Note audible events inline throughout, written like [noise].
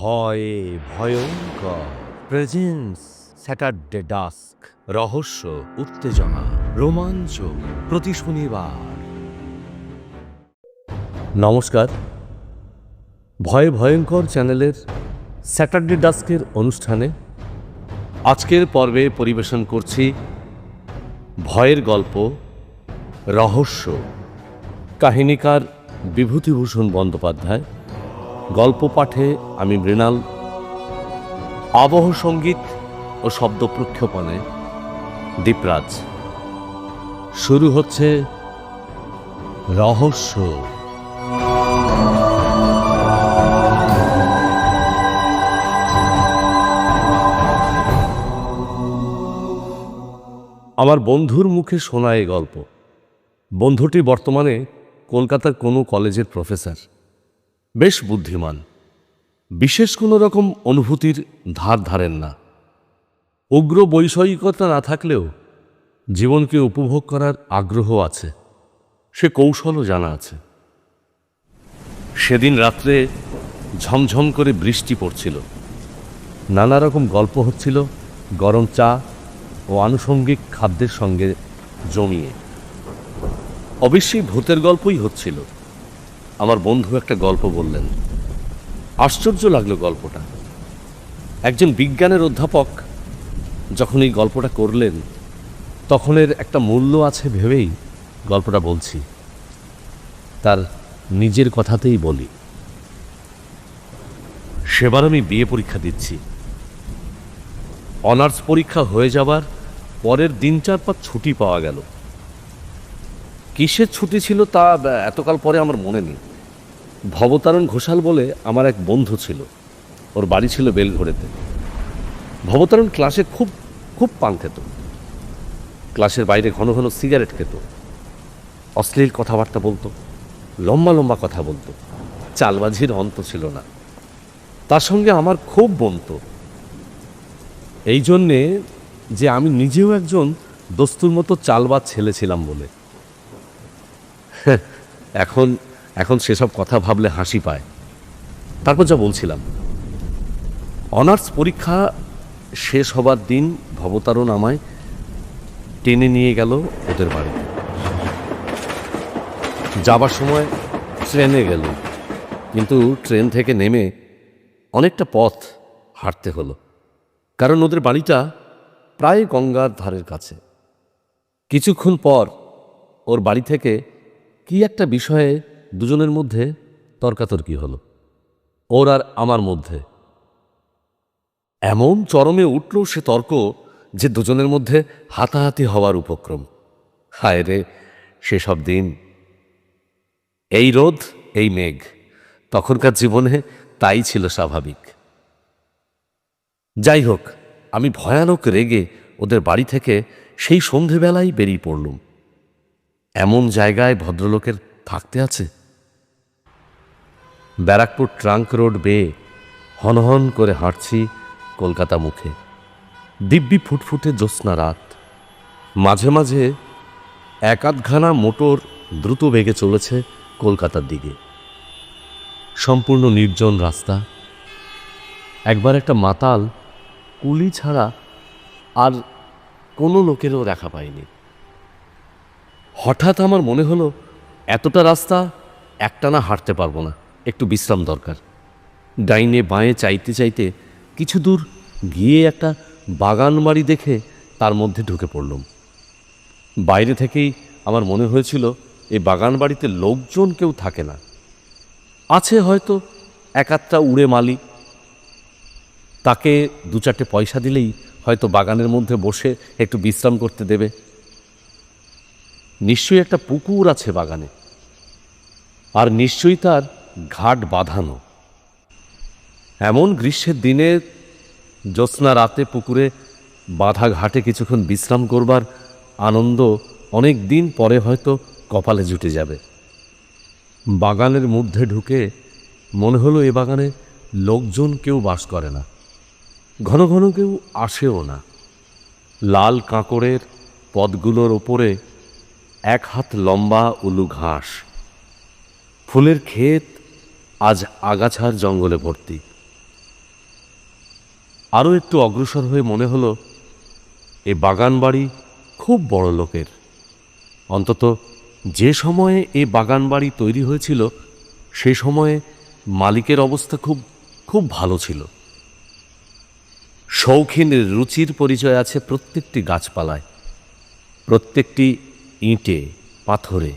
ভয়ে ভয়ঙ্কর। Presence, Saturday dusk, রহস্য, উত্তেজনা, রোমাঞ্চ প্রতি শনিবার। নমস্কার। ভয়ে ভয়ঙ্কর চ্যানেলের স্যাটারডে ডাস্কের অনুষ্ঠানে আজকের পর্বে পরিবেশন করছি ভয়ের গল্প, রহস্য। কাহিনীকার বিভূতিভূষণ বন্দ্যোপাধ্যায় গল্প পাঠে আমি মৃণাল। আবহ সংগীত ও শব্দ প্রক্ষেপণে দীপরাজ। শুরু হচ্ছে রহস্য। আমার বন্ধুর মুখে শোনা এই গল্প। বন্ধুটি বর্তমানে কলকাতার কোনো কলেজের প্রফেসর। বেশ বুদ্ধিমান। বিশেষ কোনো রকম অনুভূতির ধার ধারেন না। উগ্র বৈষয়িকতা না থাকলেও জীবনকে উপভোগ করার আগ্রহ আছে। সে কৌশলও জানা আছে। সেদিন রাত্রে ঝমঝম করে বৃষ্টি পড়ছিল। নানা রকম গল্প হচ্ছিল গরম চা ও আনুষঙ্গিক খাদ্যের সঙ্গে জমিয়ে। অবশ্যই ভূতের গল্পই হচ্ছিল। আমার বন্ধু একটা গল্প বললেন। আশ্চর্য লাগল গল্পটা। একজন বিজ্ঞানের অধ্যাপক যখন এই গল্পটা করলেন তখন এর একটা মূল্য আছে ভেবেই গল্পটা বলছি। তার নিজের কথাতেই বলি। সেবার আমি বিয়ে পরীক্ষা দিচ্ছি। অনার্স পরীক্ষা হয়ে যাবার পরের দিন চার পাঁচ ছুটি পাওয়া গেল। কিসের ছুটি ছিল তা এতকাল পরে আমার মনে নেই। ভবতারণ ঘোষাল বলে আমার এক বন্ধু ছিল। ওর বাড়ি ছিল বেলঘড়েতে। ভবতারণ ক্লাসে খুব খুব পান খেত। ক্লাসের বাইরে ঘন ঘন সিগারেট খেত। অশ্লীল কথাবার্তা বলতো, লম্বা লম্বা কথা বলতো। চালবাজির অন্ত ছিল না। তার সঙ্গে আমার খুব বনতো এই জন্যে যে আমি নিজেও একজন দস্তুর মতো চালবাজ ছেলে ছিলাম বলে। [laughs] এখন এখন সেসব কথা ভাবলে হাসি পায়। তারপর যা বলছিলাম। অনার্স পরীক্ষা শেষ হবার দিন ভবতারণ আমায় টেনে নিয়ে গেল ওদের বাড়িতে। যাবার সময় ট্রেনে গেল, কিন্তু ট্রেন থেকে নেমে অনেকটা পথ হাঁটতে হলো, কারণ ওদের বাড়িটা প্রায় গঙ্গার ধারের কাছে। কিছুক্ষণ পর ওর বাড়ি থেকে কি একটা বিষয়ে দুজনের মধ্যে তর্কাতর্কি হলো। ওর আর আমার মধ্যে। এমন চরমে উঠল সে তর্ক যে দুজনের মধ্যে হাতাহাতি হওয়ার উপক্রম। হায় রে, সেসব দিন। এই রোদ, এই মেঘ, তখনকার জীবনে তাই ছিল স্বাভাবিক। যাই হোক, আমি ভয়ানক রেগে ওদের বাড়ি থেকে সেই সন্ধেবেলায় বেরিয়ে পড়লুম। এমন জায়গায় ভদ্রলোকের থাকতে আছে? ব্যারাকপুর ট্রাঙ্ক রোড বেয়ে হনহন করে হাঁটছি কলকাতা মুখে। দিব্যি ফুটফুটে জ্যোৎস্না রাত। মাঝে মাঝে এক আধখানা মোটর দ্রুত বেগে চলেছে কলকাতার দিকে। সম্পূর্ণ নির্জন রাস্তা। একবার একটা মাতাল কুলি ছাড়া আর কোনো লোকেরও দেখা পায়নি হঠাৎ আমার মনে হলো, এতটা রাস্তা একটানা হাঁটতে পারব না। একটু বিশ্রাম দরকার। ডাইনে বাঁয়ে চাইতে চাইতে কিছু দূর গিয়ে একটা বাগান বাড়ি দেখে তার মধ্যে ঢুকে পড়লাম। বাইরে থেকেই আমার মনে হয়েছিল এই বাগান বাড়িতে লোকজন কেউ থাকে না। আছে হয়তো এক আধটা উড়ে মালি। তাকে দু চারটে পয়সা দিলেই হয়তো বাগানের মধ্যে বসে একটু বিশ্রাম করতে দেবে। নিশ্চয়ই একটা পুকুর আছে বাগানে। আর নিশ্চয়ই তার ঘাট বাঁধানো। এমন গ্রীষ্মের দিনে জ্যোৎস্না রাতে পুকুরে বাঁধা ঘাটে কিছুক্ষণ বিশ্রাম করবার আনন্দ অনেক দিন পরে হয়তো কপালে জুটে যাবে। বাগানের মধ্যে ঢুকে মনে হলো এ বাগানে লোকজন কেউ বাস করে না। ঘন ঘন কেউ আসেও না। লাল কাঁকড়ের পদগুলোর ওপরে এক হাত লম্বা উলু ঘাস। ফুলের ক্ষেত আজ আগাছার জঙ্গলে ভর্তি। আরও একটু অগ্রসর হয়ে মনে হলো, এ বাগান বাড়ি খুব বড় লোকের। অন্তত যে সময়ে এ বাগান বাড়ি তৈরি হয়েছিল, সে সময়ে মালিকের অবস্থা খুব খুব ভালো ছিল। শৌখিন রুচির পরিচয় আছে প্রত্যেকটি গাছপালায়, প্রত্যেকটি ইঁটে, পাথরে।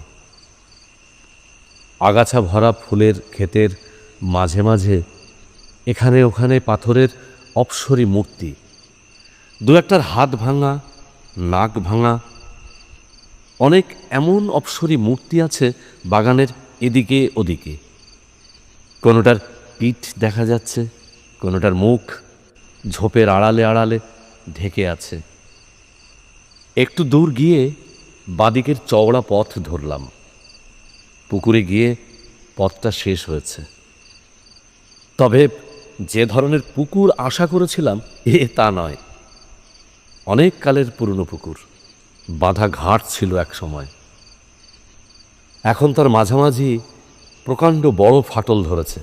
আগাছা ভরা ফুলের ক্ষেতের মাঝে মাঝে এখানে ওখানে পাথরের অপসরী মূর্তি। দু একটার হাত ভাঙা, নাক ভাঙা, অনেক এমন অপসরী মূর্তি আছে বাগানের এদিকে ওদিকে। কোনোটার পিঠ দেখা যাচ্ছে, কোনোটার মুখ ঝোপের আড়ালে আড়ালে ঢেকে আছে। একটু দূর গিয়ে বাদিকের চওড়া পথ ধরলাম। পুকুরে গিয়ে পথটা শেষ হয়েছে। তবে যে ধরনের পুকুর আশা করেছিলাম, এ তা নয়। অনেক কালের পুরনো পুকুর, বাঁধা ঘাট ছিল এক সময়। এখন তার মাঝামাঝি প্রকাণ্ড বড় ফাটল ধরেছে।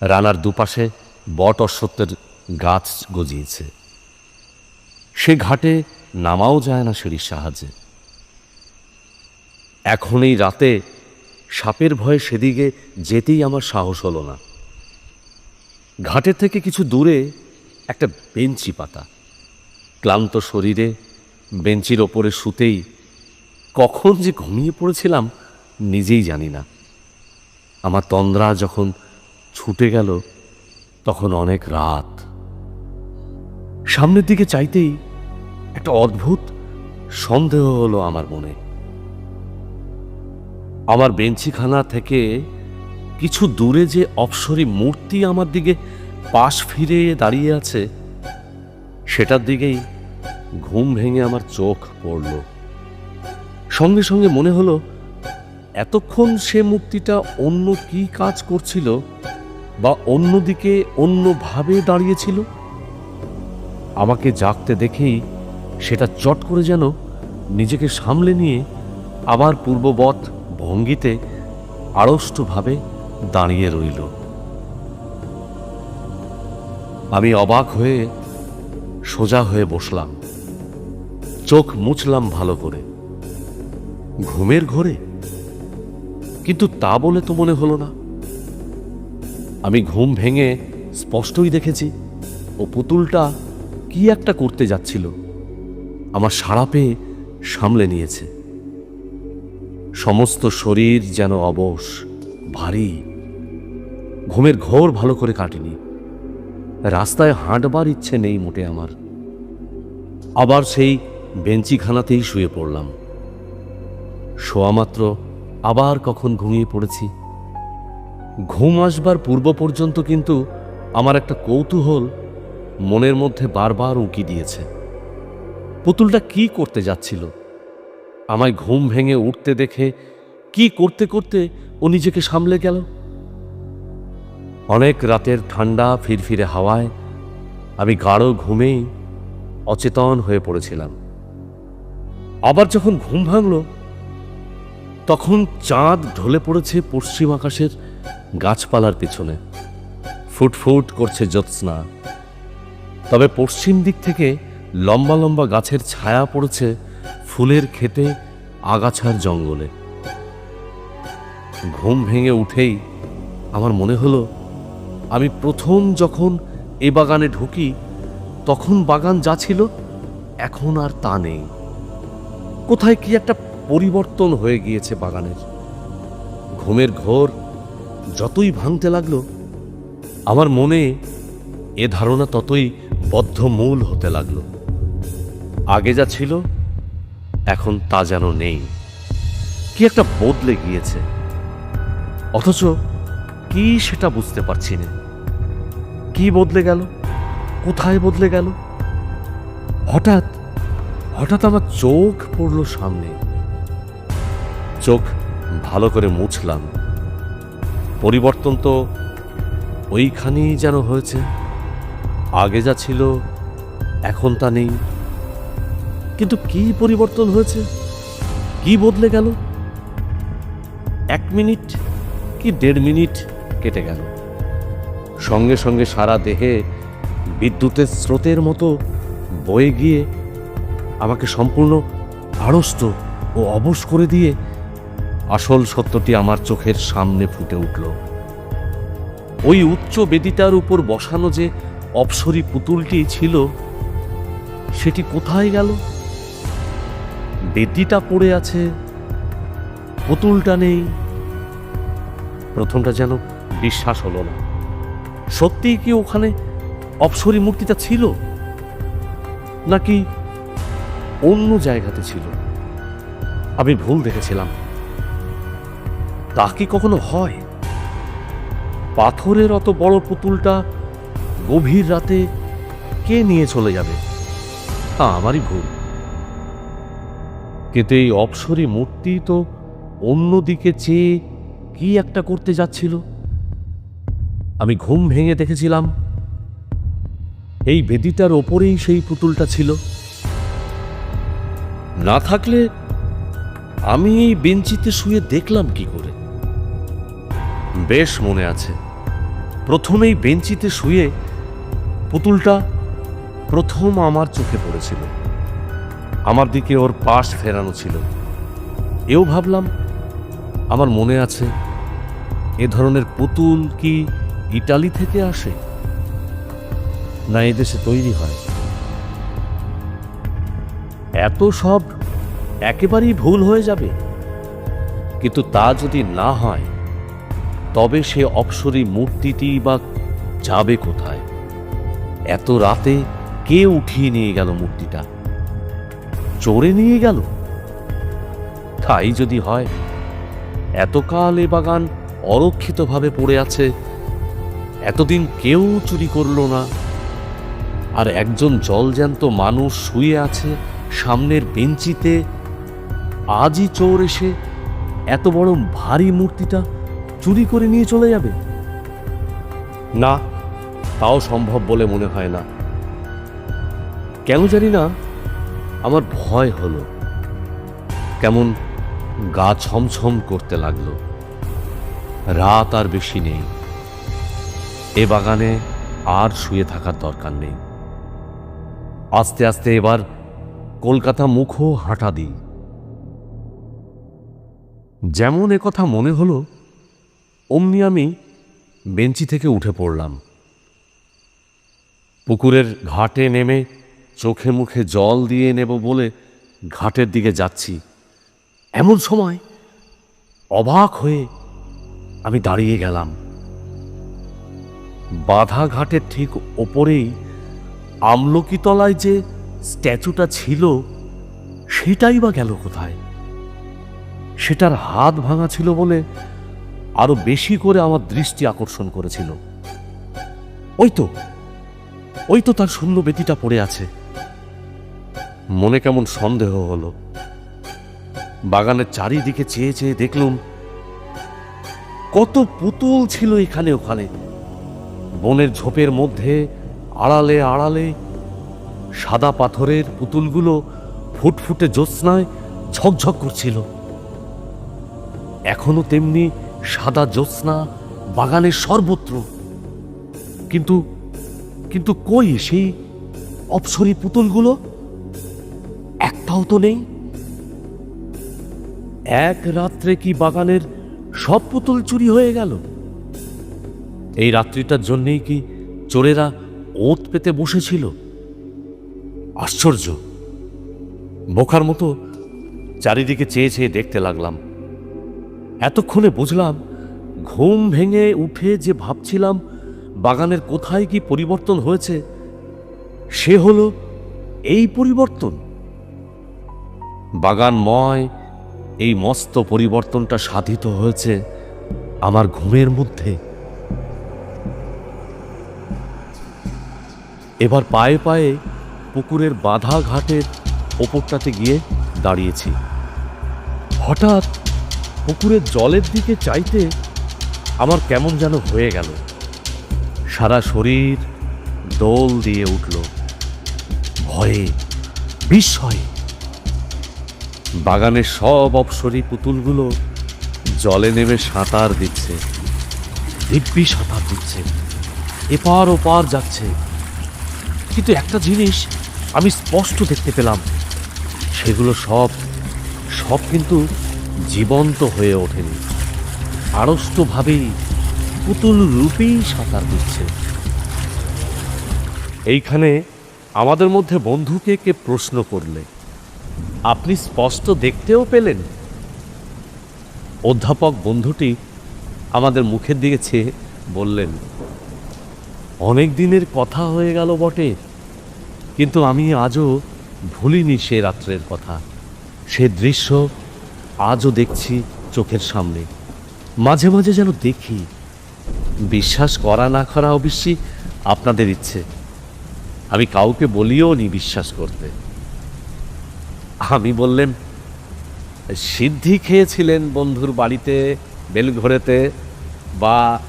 রানার দুপাশে বট অশ্বত্বের গাছ গজিয়েছে। সে ঘাটে নামাও যায় না সিঁড়ির সাহায্যে। এখন এই রাতে সাপের ভয়ে সেদিকে যেতেই আমার সাহস হলো না। ঘাটের থেকে কিছু দূরে একটা বেঞ্চি পাতা। ক্লান্ত শরীরে বেঞ্চির ওপরে শুতেই কখন যে ঘুমিয়ে পড়েছিলাম নিজেই জানি না। আমার তন্দ্রা যখন ছুটে গেল, তখন অনেক রাত। সামনের দিকে চাইতেই একটা অদ্ভুত সন্দেহ হলো আমার মনে। আমার বেঞ্চিখানা থেকে কিছু দূরে যে অপসরী মূর্তি আমার দিকে পাশ ফিরে দাঁড়িয়ে আছে, সেটার দিকেই ঘুম ভেঙে আমার চোখ পড়ল। সঙ্গে সঙ্গে মনে হলো, এতক্ষণ সে মূর্তিটা অন্য কি কাজ করছিল বা অন্যদিকে অন্যভাবে দাঁড়িয়েছিল? আমাকে জাগতে দেখেই সেটা চট করে যেন নিজেকে সামলে নিয়ে আবার পূর্ববৎ ভঙ্গিতে আড়ষ্টভাবে দাঁড়িয়ে রইল। আমি অবাক হয়ে সোজা হয়ে বসলাম। চোখ মুছলাম ভালো করে। ঘুমের ঘোরে? কিন্তু তা বলে তো মনে হলো না। আমি ঘুম ভেঙে স্পষ্টই দেখেছি, ও পুতুলটা কি একটা করতে যাচ্ছিল। আমার সাড়া পেয়ে সামলে নিয়েছে। সমস্ত শরীর যেন অবশ, ভারী। ঘুমের ঘোর ভালো করে কাটেনি। রাস্তায় হাঁটবার ইচ্ছে নেই মোটে আমার। আবার সেই বেঞ্চিখানাতেই শুয়ে পড়লাম। শোয়া মাত্র আবার কখন ঘুমিয়ে পড়েছি। ঘুম আসবার পূর্ব পর্যন্ত কিন্তু আমার একটা কৌতূহল মনের মধ্যে বারবার উঁকি দিয়েছে। পুতুলটা কি করতে যাচ্ছিল? আমায় ঘুম ভেঙে উঠতে দেখে কি করতে করতে ও নিজেকে সামলে গেল। অনেক রাতের ঠান্ডা ফিরফিরে হাওয়ায় আমি গাঢ় ঘুমেই অচেতন হয়ে পড়েছিলাম। আবার যখন ঘুম ভাঙল, তখন চাঁদ ঢলে পড়েছে পশ্চিম আকাশের গাছপালার পিছনে। ফুটফুট করছে জ্যোৎস্না। তবে পশ্চিম দিক থেকে লম্বা লম্বা গাছের ছায়া পড়েছে ফুলের খেতে আগাছার জঙ্গলে। ঘুম ভেঙে উঠেই আমার মনে হলো, আমি প্রথম যখন এ বাগানে ঢুকি, তখন বাগান যা ছিল এখন আর তা নেই। কোথায় কি একটা পরিবর্তন হয়ে গিয়েছে বাগানের। ঘুমের ঘোর যতই ভাঙতে লাগল, আমার মনে এ ধারণা ততই বদ্ধমূল হতে লাগল। আগে যা ছিল এখন তা যেন নেই। কি একটা বদলে গিয়েছে। অথচ কি সেটা বুঝতে পারছি না। কি বদলে গেল? কোথায় বদলে গেল? হঠাৎ হঠাৎ আমার চোখ পড়ল সামনে। চোখ ভালো করে মুছলাম। পরিবর্তন তো ওইখানেই যেন হয়েছে। আগে যা ছিল, এখন তা নেই। কিন্তু কি পরিবর্তন হয়েছে? কি বদলে গেল? এক মিনিট কি দেড় মিনিট কেটে গেল? সঙ্গে সঙ্গে সারা দেহে বিদ্যুতের স্রোতের মতো বয়ে গিয়ে আমাকে সম্পূর্ণ আড়ষ্ট ও অবশ করে দিয়ে আসল সত্যটি আমার চোখের সামনে ফুটে উঠল। ওই উচ্চ বেদিটার উপর বসানো যে অপসরী পুতুলটি ছিল, সেটি কোথায় গেল? বেদিটা পড়ে আছে। পুতুলটা নেই। প্রথমটা যেন বিশ্বাস হলো না। সত্যিই কি ওখানে অপসরী মূর্তিটা ছিল? নাকি অন্য জায়গাতে ছিল? আমি ভুল দেখেছিলাম। তা কি কখনো হয়? পাথরের অত বড় পুতুলটা গভীর রাতে কে নিয়ে চলে যাবে? তা আমারই ভুল। কিন্তু এই অপসরী মূর্তি তো অন্যদিকে চেয়ে কি একটা করতে যাচ্ছিল? আমি ঘুম ভেঙে দেখেছিলাম, এই বেদিটার ওপরেই সেই পুতুলটা ছিল। না থাকলে আমি এই বেঞ্চিতে শুয়ে দেখলাম কি করে? বেশ মনে আছে, প্রথমেই বেঞ্চিতে শুয়ে পুতুলটা প্রথম আমার চোখে পড়েছিল। আমার দিকে ওর পাশ ফেরানো ছিল। এও ভাবলাম, আমার মনে আছে, এ ধরনের পুতুল কি ইটালি থেকে আসে? না এদেশে তৈরি হয়। এত সব একেবারেই ভুল হয়ে যাবে। কিন্তু তা যদি না হয়, তবে সে অপসরী মূর্তিটি বা যাবে কোথায়? এত রাতে কে উঠিয়ে নিয়ে গেল মূর্তিটা? চোরে নিয়ে গেল। তাই যদি হয়, এতকাল এ বাগান অরক্ষিতভাবে পড়ে আছে, এতদিন কেউ চুরি করল না। আর একজন জলজ্যান্ত মানুষ শুয়ে আছে সামনের বেঞ্চিতে, আজই চোর এসে এত বড় ভারী মূর্তিটা চুরি করে নিয়ে চলে যাবে। না, তাও সম্ভব বলে মনে হয় না। কেন জানি না আমার ভয় হলো। কেমন গা ছমছম করতে লাগল। রাত আর বেশি নেই। এ বাগানে আর শুয়ে থাকার দরকার নেই। আস্তে আস্তে এবার কলকাতা মুখও হাঁটা দিই। যেমন কথা মনে হলো, অমনি আমি বেঞ্চি থেকে উঠে পড়লাম। পুকুরের ঘাটে নেমে চোখে মুখে জল দিয়ে নেব বলে ঘাটের দিকে যাচ্ছি। এমন সময় অবাক হয়ে আমি দাঁড়িয়ে গেলাম। বাধা ঘাটের ঠিক ওপরেই আমলকিতলায় যে স্ট্যাচুটা ছিল, সেটাই বা গেল কোথায়? সেটার হাত ভাঙা ছিল বলে আরও বেশি করে আমার দৃষ্টি আকর্ষণ করেছিল। ওই তো ওই তো তার শূন্য বেতিটা পড়ে আছে। মনে কেমন সন্দেহ হলো। বাগানের চারিদিকে চেয়ে চেয়ে দেখলুম, কত পুতুল ছিল এখানে ওখানে। বনের ঝোপের মধ্যে আড়ালে আড়ালে সাদা পাথরের পুতুলগুলো ফুটফুটে জ্যোৎস্নায় ঝকঝক করছিল। এখনও তেমনি সাদা জ্যোৎস্না বাগানের সর্বত্র। কিন্তু কিন্তু কই সেই অপসরী পুতুলগুলো? একটাও তো নেই? এক রাত্রে কি বাগানের সব পুতুল চুরি হয়ে গেল? এই রাত্রিটার জন্যেই কি চোরেরা ওত পেতে বসেছিল? আশ্চর্য। বোকার মতো চারিদিকে চেয়ে চেয়ে দেখতে লাগলাম। এতক্ষণে বুঝলাম, ঘুম ভেঙে উঠে যে ভাবছিলাম বাগানের কোথায় কি পরিবর্তন হয়েছে, সে হলো এই পরিবর্তন। বাগানময়, এই মস্ত পরিবর্তনটা সাধিত হয়েছে আমার ঘুমের মধ্যে। এবার পায়ে পায়ে পুকুরের বাধা ঘাটের ওপরটাতে গিয়ে দাঁড়িয়েছি। হঠাৎ পুকুরের জলের দিকে চাইতে আমার কেমন যেন হয়ে গেল। সারা শরীর দোল দিয়ে উঠল। ভয়ে, বিস্ময়ে। বাগানের সব অপসরী পুতুলগুলো জলে নেমে সাঁতার দিচ্ছে। দিব্যি সাঁতার দিচ্ছে। এপার ওপার যাচ্ছে। কিন্তু একটা জিনিস আমি স্পষ্ট দেখতে পেলাম। সেগুলো সব সব কিন্তু জীবন্ত হয়ে ওঠেনি। আড়ষ্টভাবেই পুতুল রূপেই সাঁতার দিচ্ছে। এইখানে আমাদের মধ্যে বন্ধুকে কে প্রশ্ন করলে? আপনি স্পষ্ট দেখতেও পেলেন। অধ্যাপক বন্ধুটি আমাদের মুখের দিকে চেয়ে বললেন, অনেক দিনের কথা হয়ে গেল বটে, কিন্তু আমি আজও ভুলিনি সে রাত্রের কথা। সে দৃশ্য আজও দেখছি চোখের সামনে। মাঝে মাঝে যেন দেখি, বিশ্বাস করা না করা অবশ্যই আপনাদের ইচ্ছে। আমি কাউকে বলিও নি বিশ্বাস করতে। আমি বললেন, সিদ্ধি খেয়েছিলেন বন্ধুর বাড়িতে, বেলঘরেতে, বা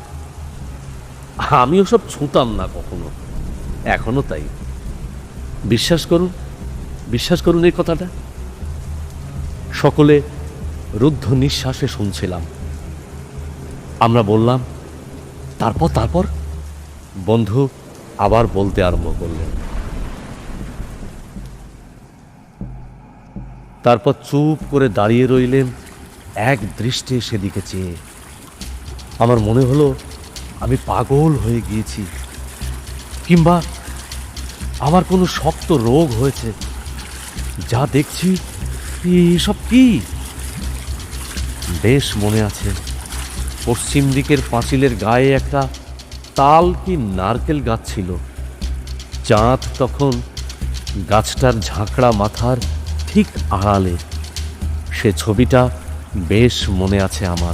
আমি ওসব ছুঁতাম না কখনো। এখনও তাই। বিশ্বাস করুন বিশ্বাস করুন এই কথাটা। সকলে রুদ্ধ নিঃশ্বাসে শুনছিলাম। আমরা বললাম, তারপর তারপর? বন্ধু আবার বলতে আরম্ভ করলেন। তারপর চুপ করে দাঁড়িয়ে রইলেন এক দৃষ্টে সেদিকে চেয়ে। আমার মনে হলো আমি পাগল হয়ে গিয়েছি, কিংবা আমার কোনো শক্ত রোগ হয়েছে। যা দেখছি এসব কি? বেশ মনে আছে, পশ্চিম দিকের পাঁচিলের গায়ে একটা তাল কি নারকেল গাছ ছিল। চাঁদ তখন গাছটার ঝাঁকড়া মাথার ঠিক আড়ালে। সে ছবিটা বেশ মনে আছে আমার।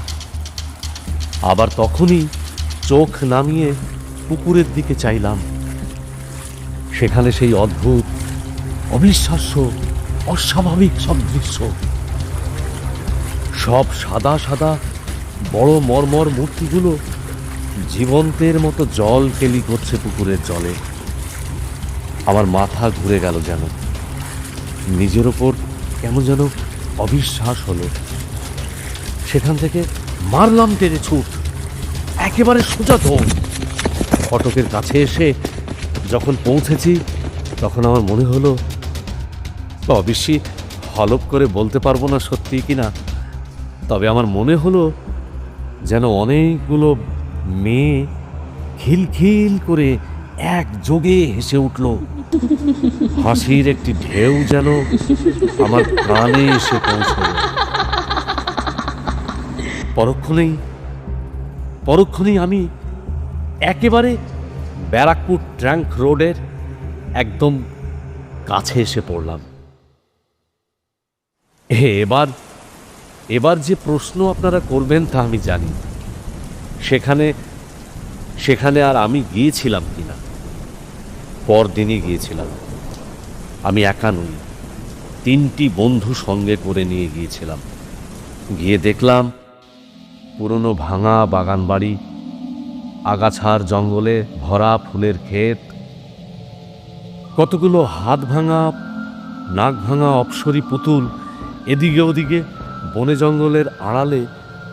আবার তখনই চোখ নামিয়ে পুকুরের দিকে চাইলাম। সেখানে সেই অদ্ভুত, অবিশ্বাস্য, অস্বাভাবিক সব দৃশ্য। সব সাদা সাদা বড় মর্মর মূর্তিগুলো জীবন্তের মতো জল কেলি করছে পুকুরের জলে। আমার মাথা ঘুরে গেল যেন। নিজের ওপর কেমন যেন অবিশ্বাস হলো। সেখান থেকে মারলাম টেনে ছুট। একেবারে সোজা ধোম ফটকের কাছে এসে যখন পৌঁছেছি, তখন আমার মনে হলো অবশ্যই হলপ করে বলতে পারব না সত্যি কি না তবে আমার মনে হলো যেন অনেকগুলো মেয়ে খিলখিল করে এক যোগে হেসে উঠল, হাসির একটি ঢেউ যেন আমার কানে এসে পৌঁছল। পরক্ষণেই পরক্ষণেই আমি একেবারে ব্যারাকপুর ট্র্যাঙ্ক রোডের একদম কাছে এসে পড়লাম। এবার এবার যে প্রশ্ন আপনারা করবেন তা আমি জানি। সেখানে সেখানে আর আমি গিয়েছিলাম কিনা? পরদিনই গিয়েছিলাম। আমি একা নই। তিনটি বন্ধু সঙ্গে করে নিয়ে গিয়েছিলাম। গিয়ে দেখলাম পুরনো ভাঙা বাগান বাড়ি, আগাছার জঙ্গলে ভরা ফুলের ক্ষেত, কতগুলো হাত ভাঙা, নাক ভাঙা অপসরি পুতুল এদিকে ওদিকে বনে জঙ্গলের আড়ালে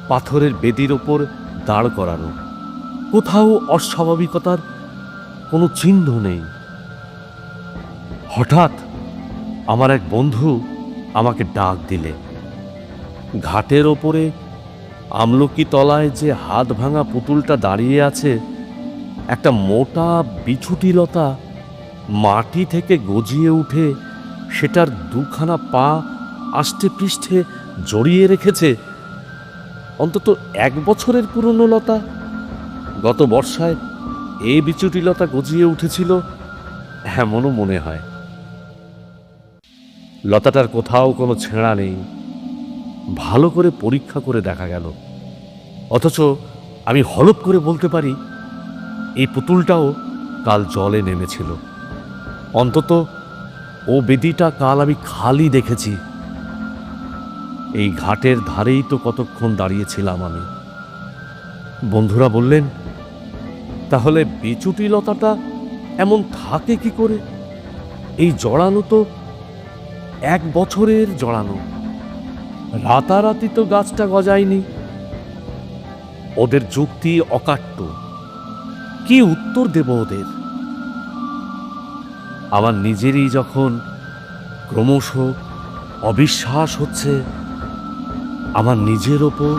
পাথরের বেদির ওপর দাঁড় করানো। কোথাও অস্বাভাবিকতার কোনো চিহ্ন নেই। হঠাৎ আমার এক বন্ধু আমাকে ডাক দিলে। ঘাটের ওপরে আমলকি তলায় যে হাত ভাঙা পুতুলটা দাঁড়িয়ে আছে, একটা মোটা বিছুটি লতা মাটি থেকে গজিয়ে উঠে সেটার দুখানা পা আষ্টে পৃষ্ঠে জড়িয়ে রেখেছে। অন্তত এক বছরের পুরনো লতা। গত বর্ষায় এই বিচুটি লতা গজিয়ে উঠেছিল, এমনও মনে হয়। লতাটার কোথাও কোনো ছেঁড়া নেই। ভালো করে পরীক্ষা করে দেখা গেল। অথচ আমি হলপ করে বলতে পারি, এই পুতুলটাও কাল জলে নেমেছিল। অন্তত ও বেদিটা কাল আমি খালি দেখেছি। এই ঘাটের ধারেই তো কতক্ষণ দাঁড়িয়েছিলাম আমি। বন্ধুরা বললেন, তাহলে বিচুটি লতাটা এমন থাকে কি করে? এই জড়ানো তো এক বছরের জড়ানো। রাতারাতি তো গাছটা গজায়নি। ওদের যুক্তি অকাট্য। কি উত্তর দেব ওদের? আমার নিজেরই যখন ক্রমশ অবিশ্বাস হচ্ছে, আমার নিজের ওপর